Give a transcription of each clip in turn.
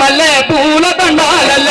மல்ல பூல தண்டாலல்ல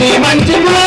మంచి మంచి